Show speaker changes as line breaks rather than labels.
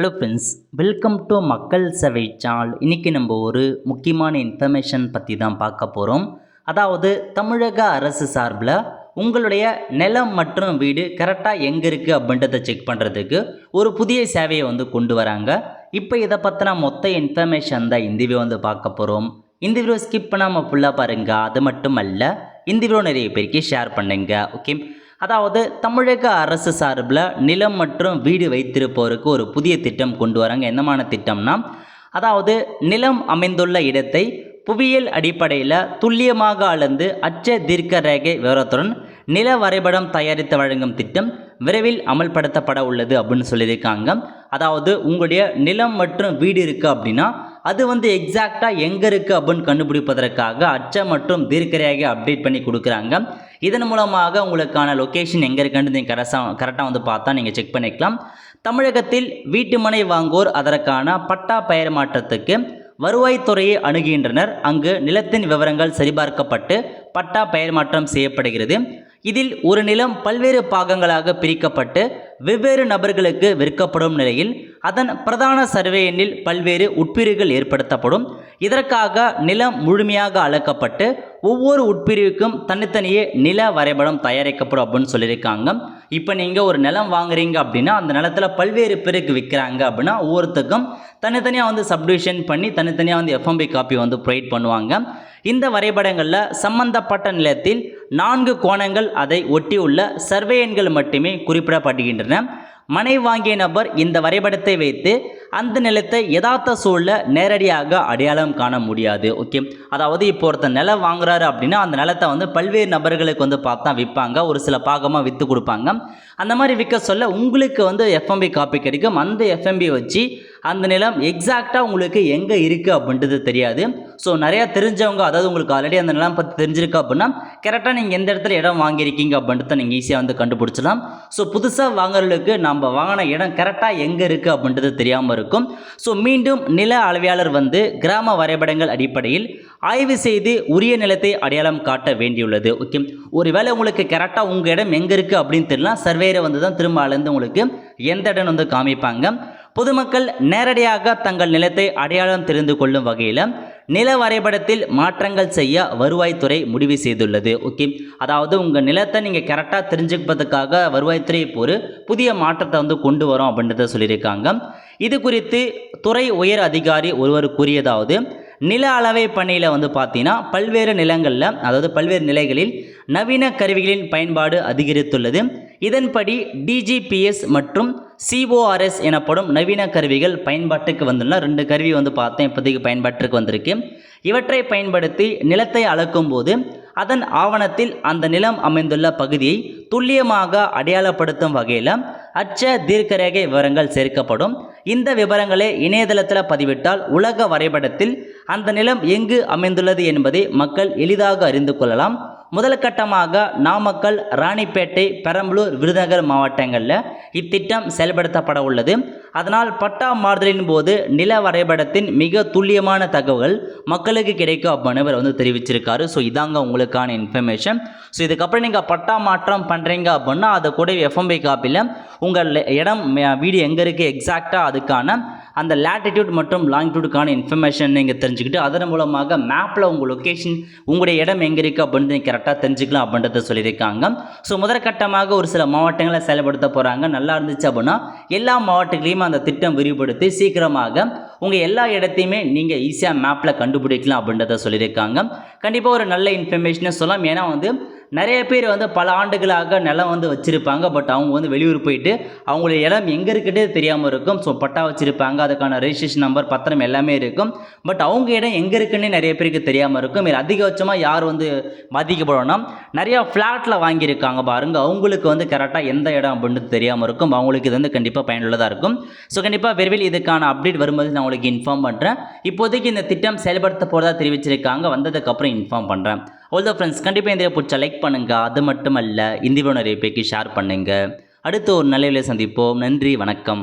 Hello friends welcome to மக்கள் சேவை சால் இன்றைக்கி நம்ம ஒரு முக்கியமான இன்ஃபர்மேஷன் பற்றி தான் பார்க்க போகிறோம் அதாவது தமிழக அரசு சார்பில் உங்களுடைய நிலம் மற்றும் வீடு கரெக்டாக எங்கே இருக்குது அப்படின்றத செக் பண்ணுறதுக்கு ஒரு புதிய சேவையை வந்து கொண்டு வராங்க. இப்போ இதை பற்றின மொத்த இன்ஃபர்மேஷன் தான் இந்த வந்து பார்க்க போகிறோம் இந்த வீடியோ ஸ்கிப் பண்ணாமல் ஃபுல்லாக பாருங்கள் அது மட்டும் அல்ல இந்த வீடியோ நிறைய பேருக்கு ஷேர் பண்ணுங்கள் ஓகே அதாவது தமிழக அரசு சார்பில் நிலம் மற்றும் வீடு வைத்திருப்போருக்கு ஒரு புதிய திட்டம் கொண்டு வராங்க. என்னமான திட்டம்னா அதாவது நிலம் அமைந்துள்ள இடத்தை புவியியல் அடிப்படையில் துல்லியமாக அளந்து அச்ச தீர்க்க ரேகை விவரத்துடன் நில வரைபடம் தயாரித்து வழங்கும் திட்டம் விரைவில் அமல்படுத்தப்பட உள்ளது அப்படின்னு சொல்லியிருக்காங்க. அதாவது உங்களுடைய நிலம் மற்றும் வீடு இருக்குது அப்படின்னா அது வந்து எக்ஸாக்டாக எங்கே இருக்குது அப்படின்னு கண்டுபிடிப்பதற்காக அச்ச மற்றும் தீர்க்கரையாக அப்டேட் பண்ணி கொடுக்குறாங்க. இதன் மூலமாக உங்களுக்கான லொக்கேஷன் எங்கே இருக்குன்னு நீங்கள் கரெக்டாக கரெக்டாக வந்து பார்த்தா நீங்கள் செக் பண்ணிக்கலாம். தமிழகத்தில் வீட்டு மனை வாங்குவோர் அதற்கான பட்டா பெயர் மாற்றத்துக்கு வருவாய்த்துறையை அணுகின்றனர். அங்கு நிலத்தின் விவரங்கள் சரிபார்க்கப்பட்டு பட்டா பெயர் மாற்றம் செய்யப்படுகிறது. இதில் ஒரு நிலம் பல்வேறு பாகங்களாக பிரிக்கப்பட்டு வெவ்வேறு நபர்களுக்கு விற்கப்படும் நிலையில் அதன் பிரதான சர்வே எண்ணில் பல்வேறு உட்பிரிவுகள் ஏற்படுத்தப்படும். இதற்காக நிலம் முழுமையாக அளக்கப்பட்டு ஒவ்வொரு உட்பிரிவுக்கும் தனித்தனியே நில வரைபடம் தயாரிக்கப்படும் அப்படின்னு சொல்லியிருக்காங்க. இப்போ நீங்கள் ஒரு நிலம் வாங்குறீங்க அப்படின்னா அந்த நிலத்தில் பல்வேறு பேருக்கு விற்கிறாங்க அப்படின்னா ஒவ்வொருத்துக்கும் தனித்தனியாக வந்து சப்டிவிஷன் பண்ணி தனித்தனியாக வந்து எஃப்எம்பி காப்பி வந்து ப்ரொவைட் பண்ணுவாங்க. இந்த வரைபடங்களில் சம்பந்தப்பட்ட நிலத்தில் நான்கு கோணங்கள் அதை ஒட்டியுள்ள சர்வே எண்கள் மட்டுமே குறிப்பிடப்படுகின்றன. மனை வாங்கிய நபர் இந்த வரைபடத்தை வைத்து அந்த நிலத்தை யதார்த்த சூழல நேரடியாக அடையாளம் காண முடியாது ஓகே அதாவது இப்போ ஒருத்தர் நிலம் வாங்குறாரு அப்படின்னா அந்த நிலத்தை வந்து பல்வேறு நபர்களுக்கு வந்து பார்த்தா விற்பாங்க. ஒரு சில பாகமாக விற்று கொடுப்பாங்க. அந்த மாதிரி விற்க சொல்ல உங்களுக்கு வந்து எஃப்எம்பி காப்பி கிடைக்கும். அந்த எஃப்எம்பி வச்சு அந்த நிலம் எக்ஸாக்டாக உங்களுக்கு எங்கே இருக்குது அப்படின்றது தெரியாது. ஸோ நிறையா தெரிஞ்சவங்க அதாவது உங்களுக்கு ஆல்ரெடி அந்த நிலம் பற்றி தெரிஞ்சிருக்கு அப்படின்னா கரெக்டாக நீங்கள் எந்த இடத்துல இடம் வாங்கியிருக்கீங்க அப்படின்றத நீங்கள் ஈஸியாக வந்து கண்டுபிடிச்சலாம் ஸோ புதுசாக வாங்குறவங்களுக்கு நம்ம வாங்கின இடம் கரெக்டாக எங்கே இருக்குது அப்படின்றது தெரியாமல் இருக்கும். ஸோ மீண்டும் நில அளவியாளர் வந்து கிராம வரைபடங்கள் அடிப்படையில் ஆய்வு செய்து உரிய நிலத்தை அடையாளம் காட்ட வேண்டியுள்ளது. ஓகே ஒருவேளை உங்களுக்கு கரெக்டாக உங்கள் இடம் எங்கே இருக்குது அப்படின்னு தெரியலாம் சர்வேரை வந்து தான் திரும்ப அளந்து உங்களுக்கு எந்த இடம் வந்து காமிப்பாங்க. பொதுமக்கள் நேரடியாக தங்கள் நிலத்தை அடையாளம் தெரிந்து கொள்ளும் வகையில் நில வரைபடத்தில் மாற்றங்கள் செய்ய வருவாய்த்துறை முடிவு செய்துள்ளது. ஓகே. அதாவது உங்கள் நிலத்தை நீங்கள் கரெக்டாக தெரிஞ்சுப்பதுக்காக வருவாய்த்துறை இப்போ ஒரு புதிய மாற்றத்தை வந்து கொண்டு வரும் அப்படின்றத சொல்லியிருக்காங்க. இது குறித்து துறை உயர் அதிகாரி ஒருவர் கூறியதாவது நில அளவை பணியில் வந்து பார்த்தீங்கன்னா பல்வேறு நிலங்களில் அதாவது பல்வேறு நிலைகளில் நவீன கருவிகளின் பயன்பாடு அதிகரித்துள்ளது. இதன்படி டிஜிபிஎஸ் மற்றும் சிஓஆர்எஸ் எனப்படும் நவீன கருவிகள் பயன்பாட்டுக்கு வந்துள்ள ரெண்டு கருவி வந்து பார்த்தேன். இப்போதைக்கு பயன்பாட்டுக்கு வந்திருக்கு. இவற்றை பயன்படுத்தி நிலத்தை அளக்கும் போது அதன் ஆவணத்தில் அந்த நிலம் அமைந்துள்ள பகுதியை துல்லியமாக அடையாளப்படுத்தும் வகையில் அச்ச தீர்க்கரேகை விவரங்கள் சேர்க்கப்படும். இந்த விவரங்களை இணையதளத்தில் பதிவிட்டால் உலக வரைபடத்தில் அந்த நிலம் எங்கு அமைந்துள்ளது என்பதை மக்கள் எளிதாக அறிந்து கொள்ளலாம். முதல் கட்டமாக நாமக்கல் ராணிப்பேட்டை பெரம்பலூர் விருதுநகர் மாவட்டங்களில் இத்திட்டம் செயல்படுத்தப்பட உள்ளது. அதனால் பட்டா மாறுதலின் போது நில வரைபடத்தின் மிக துல்லியமான தகவல் மக்களுக்கு கிடைக்கும் அப்படின்னு இவர் வந்து தெரிவிச்சிருக்காரு. ஸோ இதாங்க உங்களுக்கான இன்ஃபர்மேஷன் ஸோ இதுக்கப்புறம் நீங்கள் பட்டா மாற்றம் பண்ணுறீங்க அப்படின்னா அதை கூட எஃப்எம்பி காப்பியில் உங்கள் இடம் வீடு எங்கே இருக்குது எக்ஸாக்டாக அதுக்கான அந்த லேட்டிடியூட் மற்றும் லாங்கிடியூடுக்கான இன்ஃபர்மேஷன் நீங்கள் தெரிஞ்சுக்கிட்டு அதன் மூலமாக மேப்பில் உங்கள் லொக்கேஷன் உங்களுடைய இடம் எங்கே இருக்குது அப்படின்னு நீங்கள் கரெக்டாக தெரிஞ்சுக்கலாம் அப்படின்றத சொல்லியிருக்காங்க. ஸோ முதற்கட்டமாக ஒரு சில மாவட்டங்களை செயல்படுத்த போகிறாங்க நல்லா இருந்துச்சு அப்படின்னா எல்லா மாவட்டங்களையும் அந்த திட்டம் விரிவுபடுத்தி சீக்கிரமாக உங்கள் எல்லா இடத்தையுமே நீங்கள் ஈஸியாக மேப்பில் கண்டுபிடிக்கலாம் அப்படின்றத சொல்லியிருக்காங்க. கண்டிப்பாக ஒரு நல்ல இன்ஃபர்மேஷனை சொல்லலாம். ஏன்னா வந்து நிறைய பேர் வந்து பல ஆண்டுகளாக நிலம் வந்து வச்சுருப்பாங்க பட் அவங்க வந்து வெளியூர் போயிட்டு அவங்களுடைய இடம் எங்கே இருக்குன்னே தெரியாமல் இருக்கும். ஸோ பட்டா வச்சுருப்பாங்க அதுக்கான ரெஜிஸ்ட்ரேஷன் நம்பர் பத்திரம் எல்லாமே இருக்கும். பட் அவங்க இடம் எங்கே இருக்குன்னே நிறைய பேருக்கு தெரியாமல் இருக்கும். இது அதிகபட்சமாக யார் வந்து பாதிக்கப்படணும்னா நிறையா ஃப்ளாட்டில் வாங்கியிருக்காங்க பாருங்க. அவங்களுக்கு வந்து கரெக்டாக எந்த இடம் அப்படின்னு தெரியாமல் இருக்கும். அவங்களுக்கு இது வந்து கண்டிப்பாக பயனுள்ளதாக இருக்கும். ஸோ கண்டிப்பாக விரைவில் இதுக்கான அப்டேட் வரும்போது நான் உங்களுக்கு இன்ஃபார்ம் பண்ணுறேன் இப்போதைக்கு இந்த திட்டம் செயல்படுத்த போகிறதா தெரிவிச்சிருக்காங்க. வந்ததுக்கப்புறம் இன்ஃபார்ம் பண்ணுறேன் ஆல்தோ ஃப்ரெண்ட்ஸ் கண்டிப்பாக இந்த பிடிச்சா லைக் பண்ணுங்கள் அது மட்டும் அல்ல இந்த வீடியோ நிறைய பேருக்கு ஷேர் பண்ணுங்கள் அடுத்து ஒரு நல்ல சந்திப்போம். நன்றி வணக்கம்.